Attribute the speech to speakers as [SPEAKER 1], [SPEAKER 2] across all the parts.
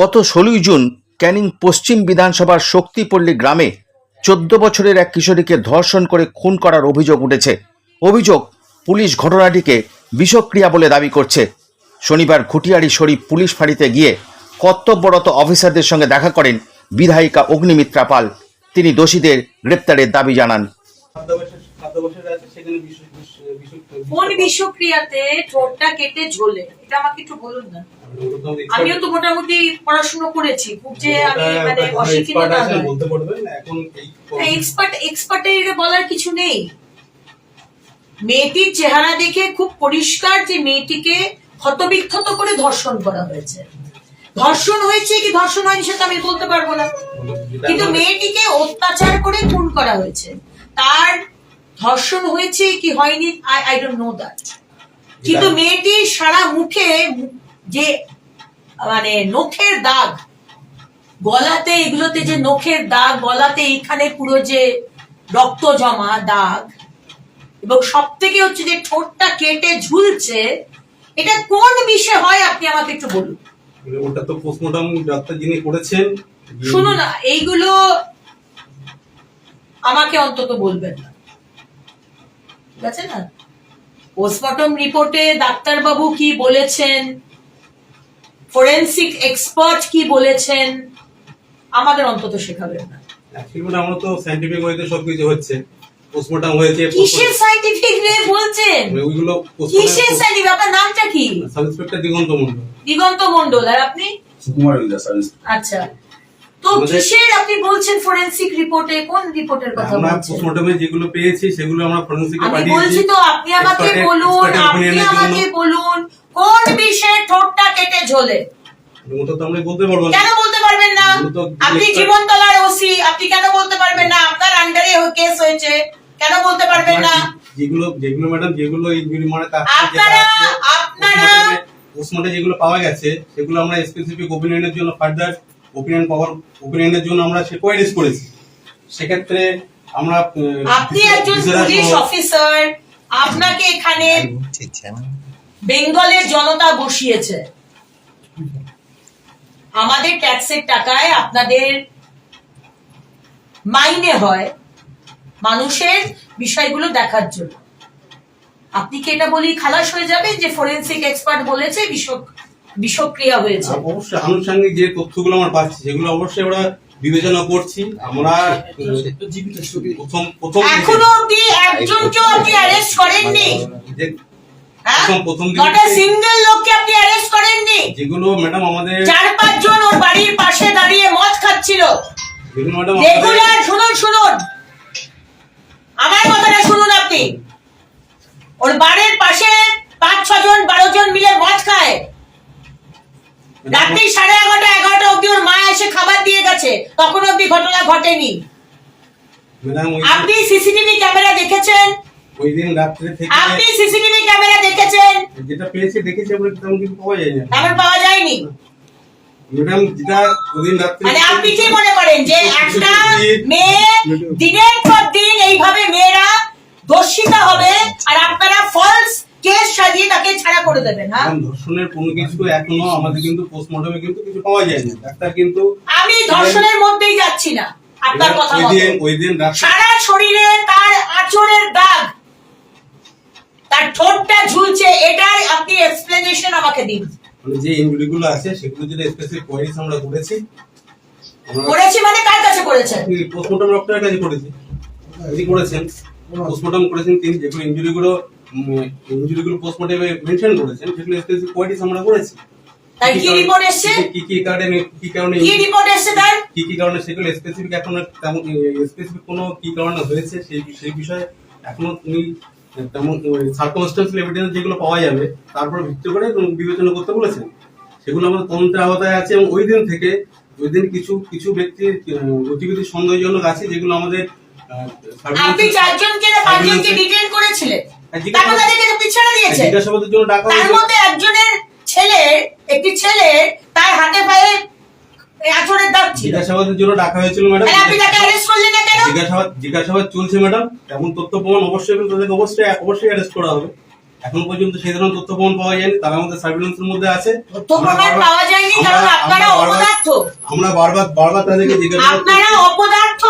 [SPEAKER 1] গত ষোলোই জুন ক্যানিং পশ্চিম বিধানসভার শক্তিপল্লী গ্রামে চোদ্দ বছরের এক কিশোরীকে ধর্ষণ করে খুন করার অভিযোগ উঠেছে। অভিযোগ পুলিশ ঘটনাটিকে বিষক্রিয়া বলে দাবি করছে। শনিবার ঘুটিয়ারি শরীফ পুলিশ ফাঁড়িতে গিয়ে কর্তব্যরত অফিসারদের সঙ্গে দেখা করেন বিধায়িকা অগ্নিমিত্রা পাল। তিনি দোষীদের গ্রেপ্তারের দাবি জানান।
[SPEAKER 2] কোন বিষক্রিয়াতে ঠোঁটটা কেটে ঝোলে? এটা আমাকে একটু বলুন না। আমিও তো মোটামুটি পড়াশোনা করেছি। খুব যে আমি মানে অশিক্ষিত তা নয়।
[SPEAKER 3] বলতে পারবেন
[SPEAKER 2] এক্সপার্ট এক্সপার্টের বলার কিছু নেই। মেয়েটির চেহারা দেখে খুব পরিষ্কার যে মেয়েটিকে ক্ষতবিক্ষত করে ধর্ষণ করা হয়েছে। ধর্ষণ হয়েছে কি ধর্ষণ হয়নি সেটা আমি বলতে পারব না। কিন্তু মেয়েটিকে অত্যাচার করে খুন করা হয়েছে। তার ধর্ষণ হয়েছে কি হয়নি? I I don't know that কিন্তু মেয়েটির সারা মুখে যে মানে নখের দাগ গলাতে এগুলোতে যে নখের দাগ গলাতে এইখানে পুরো যে রক্ত জমা দাগ এবং সব থেকে হচ্ছে যে ঠোঁটটা কেটে ঝুলছে এটা কোন বিষয় হয় আপনি আমাকে একটু বলুন।
[SPEAKER 3] ওটা তো পোস্টমর্টম ডাক্তার যিনি করেছেন
[SPEAKER 2] শুনো না এইগুলো আমাকে অন্তত বলবেন না। আছে না? পোস্টমর্টম রিপোর্টে ডাক্তারবাবু কি বলেছেন? ফরেন্সিক এক্সপার্ট কি বলেছেন? আমাদের অন্তত শেখাবেন না।
[SPEAKER 3] আমরা তো সাইন্টিফিক ওয়েতে সবকিছু হচ্ছে। পোস্টমর্টম হয়েছে
[SPEAKER 2] কিসের সাইন্টিফিক রে বলছেন?
[SPEAKER 3] মানে ওইগুলো
[SPEAKER 2] কিসের সাইন্টিফিক আপনার নামটা কি?
[SPEAKER 3] সাব ইন্সপেক্টর দিগন্ত মন্ডল
[SPEAKER 2] দিগন্ত মন্ডল আর আপনি?
[SPEAKER 4] সুকুমার বিদ্যা
[SPEAKER 2] আচ্ছা। তো কিসের আপনি বলছেন ফরেন্সিক রিপোর্টে কোন রিপোর্টের কথা
[SPEAKER 3] আমরা পোস্টমর্টমে যেগুলো পেয়েছি সেগুলো আমরা ফরেন্সিকে
[SPEAKER 2] আমি বলছি তো আপনি আমাকে বলুন আপনি। আমাকে বলুন কোন বিষয়ে ঠোঁটটা কেটে ঝোলে?
[SPEAKER 3] তো আমরা বলতে পারব
[SPEAKER 2] কেন বলতে পারবেন না? আপনি জীবনতলার ওসি আপনি কেন বলতে পারবেন না? আপনার আন্ডারে কেস হয়েছে কেন বলতে পারবেন না?
[SPEAKER 3] যেগুলো যেগুলো ম্যাডাম যেগুলো ইনজুরি মানে
[SPEAKER 2] আপনারা আপনারা
[SPEAKER 3] পোস্টমর্টে যেগুলো পাওয়া গেছে সেগুলো আমরা স্পেসিফিক ওপিনিয়নের জন্য ফার্দার ওপিনিয়ন পাওয়ার ওপিনিয়নের জন্য আমরা সে কোয়ারিজ করেছি। সেক্ষেত্রে আমরা
[SPEAKER 2] আপনি একজন পুলিশ অফিসার আপনাকে এখানে বেঙ্গলের জনতা বসিয়েছে। আমাদের ট্যাক্সের টাকায় আপনাদের মাইনে হয় মানুষের বিষয়গুলো দেখার জন্য। আপনি কি এটা বলি খালাস হয়ে যাবে যে ফরেন্সিক এক্সপার্ট বলেছে বিষক বিষক্রিয়া হয়েছে।
[SPEAKER 3] অবশ্যই আনুষঙ্গিক যে তথ্যগুলো আমরা পাচ্ছি সেগুলো অবশ্যই আমরা বিবেচনা করছি। আমরা প্রথম প্রথম
[SPEAKER 2] এখনও একজনকেও আপনি অ্যারেস্ট করেননি। হ্যাঁ? সিঙ্গেল লোককে আপনি অ্যারেস্ট
[SPEAKER 3] যেগুলো ম্যাডাম আমাদের
[SPEAKER 2] চার পাঁচজন ওর বাড়ির পাশে দাঁড়িয়ে মদ খাচ্ছিল। রেগুলার শুনুন শুনুন। আমার কথাটা শুনুন আপনি। ওর বাড়ির পাশে পাঁচ ছজন বারো জন মিলে মদ রাত্রি সাড়ে এগারোটা এগারোটা অব্দি ওর মা এসে খাবার দিয়ে গেছে। তখন অব্দি ঘটনা ঘটেনি। আপনি সিসিটিভি ক্যামেরা দেখেছেন?
[SPEAKER 3] ওই দিন রাত্রে থেকে
[SPEAKER 2] আপনি সিসিটিভি ক্যামেরা দেখেছেন?
[SPEAKER 3] যেটা পেয়েছি দেখেছি আমরা তেমন কিছু পাওয়া যায় না
[SPEAKER 2] পাওয়া যায়নি।
[SPEAKER 3] ম্যাডাম যেটা রাত্রে
[SPEAKER 2] মানে আপনি কি মনে করেন যে একটা মেয়ে দিনের পর দিন এইভাবে দেবেন হ্যাঁ?
[SPEAKER 3] ধর্ষণের কোনো কিছু এখনও আমাদের কিন্তু পোস্টমর্টমে কিন্তু কিছু পাওয়া যায়নি। ডাক্তার কিন্তু
[SPEAKER 2] আমি ধর্ষণের মধ্যেই যাচ্ছি না আপনার কথা
[SPEAKER 3] ওই দিন ওই দিন
[SPEAKER 2] সারা শরীরে তার আঁচড়ের দাগ। তার ঠোঁটটা ঝুলছে এটার আপনি এক্সপ্লেনেশন আমাকে দিন।
[SPEAKER 3] মানে যে ইনজুরি গুলো আছে সেগুলো যেটা স্পেসিফিক কোয়ারিজ আমরা করেছি।
[SPEAKER 2] করেছি মানে কার কাছে করেছেন?
[SPEAKER 3] পোস্টমর্টম ডক্টরের কাছে করেছি। তিনি করেছেন। পোস্টমর্টম করেছেন তিনি যেগুলো ইনজুরি গুলো ইনজুরি গুলো পোস্টমর্টমে মেনশন করেছেন সেগুলো স্পেসিফিক কোয়ারিজ আমরা করেছি।
[SPEAKER 2] তার কি রিপোর্ট এসছে?
[SPEAKER 3] কি কি কারণে কি কারণে
[SPEAKER 2] কি রিপোর্ট এসছে তার
[SPEAKER 3] কি কি কারণে সেগুলো স্পেসিফিক এখনও তেমন স্পেসিফিক কোনো কি কারণে হয়েছে সেই সেই বিষয়ে এখনও তুমি তেমন সার্কমস্টেন্সিয়াল এভিডেন্স যেগুলো পাওয়া যাবে তারপর ভিত্তি করে বিবেচনা করতে বলেছেন। সেগুলো আমাদের তদন্তের আওতায় আছে এবং ওই দিন থেকে ওই দিন কিছু কিছু ব্যক্তির গতিবিধি সন্দেহজনক আছে যেগুলো আমাদের
[SPEAKER 2] আপনি চারজনকে পাঁচজনকে ডিটেন করেছিলেন? তারপর তাদেরকে আপনি ছেড়ে দিয়েছেন
[SPEAKER 3] জিজ্ঞাসাবাদের জন্য ডাকা
[SPEAKER 2] তার মধ্যে একজনের ছেলে একটি ছেলে তার হাতে পায়ে আচরের দাগ ছিল।
[SPEAKER 3] জিজ্ঞাসাবাদের জন্য ডাকা হয়েছিল ম্যাডাম।
[SPEAKER 2] আপনি তাকে অ্যারেস্ট করলেন না কেন?
[SPEAKER 3] জিজ্ঞাসাবাদ জিজ্ঞাসাবাদ চলছে ম্যাডাম। তেমন তথ্য প্রমাণ অবশ্যই তাদেরকে অবশ্যই অবশ্যই অ্যারেস্ট করা হবে। এখন পর্যন্ত সেই ধরনের তথ্য প্রমাণ পাওয়া যায়নি। তারা আমাদের সার্ভিলেন্সের মধ্যে আছে।
[SPEAKER 2] পাওয়া যায়নি কারণ
[SPEAKER 3] আমরা-
[SPEAKER 2] আপনারা
[SPEAKER 3] বারবার- আমরা বারবার বারবার তাদেরকে জিজ্ঞাসা।
[SPEAKER 2] আপনারা অপদার্থ।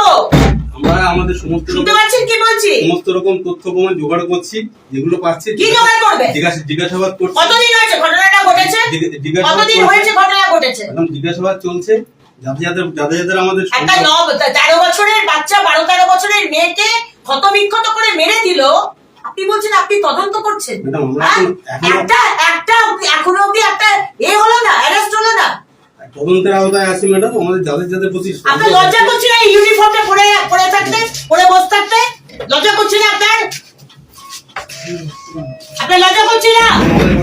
[SPEAKER 3] আমরা আমাদের সমস্ত
[SPEAKER 2] শুনতে পাচ্ছেন কি বলছি?
[SPEAKER 3] সমস্ত রকম তথ্য প্রমাণ জোগাড় করছি যেগুলো পাচ্ছি
[SPEAKER 2] কি জোগাড় করবে?
[SPEAKER 3] জিজ্ঞাসা জিজ্ঞাসাবাদ করছি।
[SPEAKER 2] কতদিন হয়েছে? ঘটনাটা ঘটেছে? কতদিন হয়েছে? ঘটনা ঘটেছে।
[SPEAKER 3] এখন জিজ্ঞাসাবাদ চলছে। যাদের যাদের যাদের আমাদের
[SPEAKER 2] একটা ন তেরো বছরের বাচ্চা বারো তেরো বছরের মেয়েকে ক্ষত বিক্ষত করে মেরে দিল। আপনি বলছেন আপনি তদন্ত করছেন? হ্যাঁ? একটা একটা এখনও অব্দি একটা এ হলো না?
[SPEAKER 3] তদন্তের আওতায় আছি ম্যাডাম আমাদের যাদের যাদের প্রতি
[SPEAKER 2] আপনার লজ্জা করছে না এই ইউনিফর্মটা পরে পরে থাকতে পরে বসে থাকতে? লজ্জা করছে না আপনার? আপনার লজ্জা করছে না?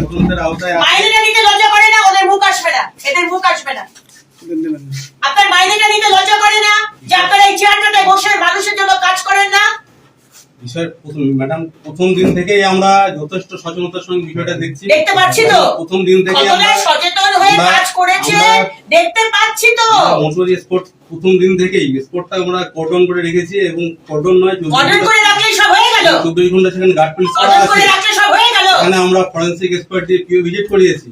[SPEAKER 3] তদন্তের আওতায়।
[SPEAKER 2] মাইনেটা নিতে লজ্জা করে না ওদের মুখ আসবে না এদের মুখ আসবে না। আপনার মাইনেটা নিতে লজ্জা করে না যে আপনারা এই চেয়ারটাতে বসে মানুষের জন্য কাজ করেন না?
[SPEAKER 3] বিষয় প্রথম ম্যাডাম প্রথম দিন থেকেই আমরা যথেষ্ট সচেতনতার সঙ্গে বিষয়টা দেখছি।
[SPEAKER 2] দেখতে পাচ্ছি তো?
[SPEAKER 3] প্রথম দিন থেকে আমরা
[SPEAKER 2] সচেতন হয়ে কাজ করেছে? দেখতে পাচ্ছি তো?
[SPEAKER 3] মোটরি স্পোর্ট প্রথম দিন থেকেই স্পোর্টটা আমরা কর্ডন করে রেখেছি এবং কর্ডন নয়
[SPEAKER 2] অর্ডার করে রাখলে সব হয়ে গেল?
[SPEAKER 3] চব্বিশ ঘণ্টা সেখানে গার্ড পুলিশ করা আছে।
[SPEAKER 2] করে রাখলে সব হয়ে গেল?
[SPEAKER 3] এখানে আমরা ফরেন্সিক এক্সপার্ট দিয়ে পিও ভিজিট করিয়েছি।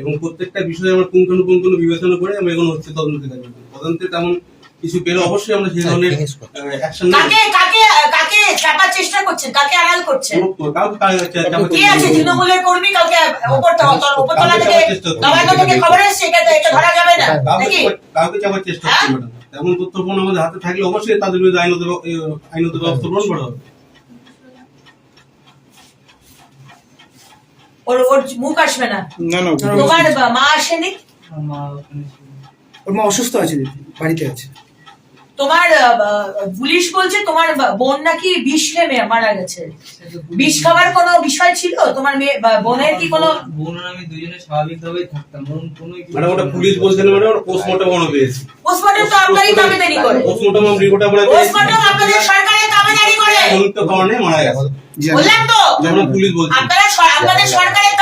[SPEAKER 3] এবং প্রত্যেকটা বিষয়ে আমরা কোন কোন কোন কোন বিবেচনা করে আমরা এখন হচ্ছে তদন্তে তেমন কিছু পেলে অবশ্যই আমরা সেই ধরনের অ্যাকশন
[SPEAKER 2] কাকে কাকে কাকে চাপার চেষ্টা করছেন কাকে আড়াল করছেন কে আছে? তৃণমূলের কর্মী কাউকে উপরতলা থেকে দবানো থেকে খবর এসছে এটা ধরা যাবে না। নাকি?
[SPEAKER 3] কাউকে চাপার চেষ্টা
[SPEAKER 2] হ্যাঁ?
[SPEAKER 3] করছি তথ্য প্রমাণ আমাদের হাতে থাকলে অবশ্যই তাদের বিরুদ্ধে আইনত আইনত ব্যবস্থা গ্রহণ করা হবে।
[SPEAKER 2] ওর ওর মুখ আসবে না?
[SPEAKER 4] না না
[SPEAKER 2] তোমার বা- মা আসেনি?
[SPEAKER 4] ওর মা অসুস্থ আছে বাড়িতে আছে।
[SPEAKER 2] তোমার পুলিশ বলছে তোমার বোন নাকি বিষ খেয়ে মে- মারা গেছে। বিষ খাবার কোনো বিষয় ছিল? তোমার মেয়ে বোনের কি কোনো
[SPEAKER 5] বোন আমি দুজনে স্বাভাবিকভাবেই থাকতাম। বোন কোনো
[SPEAKER 3] ম্যাডাম ওটা পুলিশ বলছেন ম্যাডাম ওটা পোস্টমর্টম আমরা পেয়েছি
[SPEAKER 2] পোস্টমর্টম তো আপনারই দাবিদারি করে।
[SPEAKER 3] পোস্টমর্টম রিপোর্ট আমরা
[SPEAKER 2] পোস্টমর্টম আপনাদের সরকারের দাবিদারি করে।
[SPEAKER 3] জনিত কারণে মারা গেছে।
[SPEAKER 2] বললাম তো।
[SPEAKER 3] যেমন পুলিশ বলছে।
[SPEAKER 2] আপনারা আপনাদের সরকারের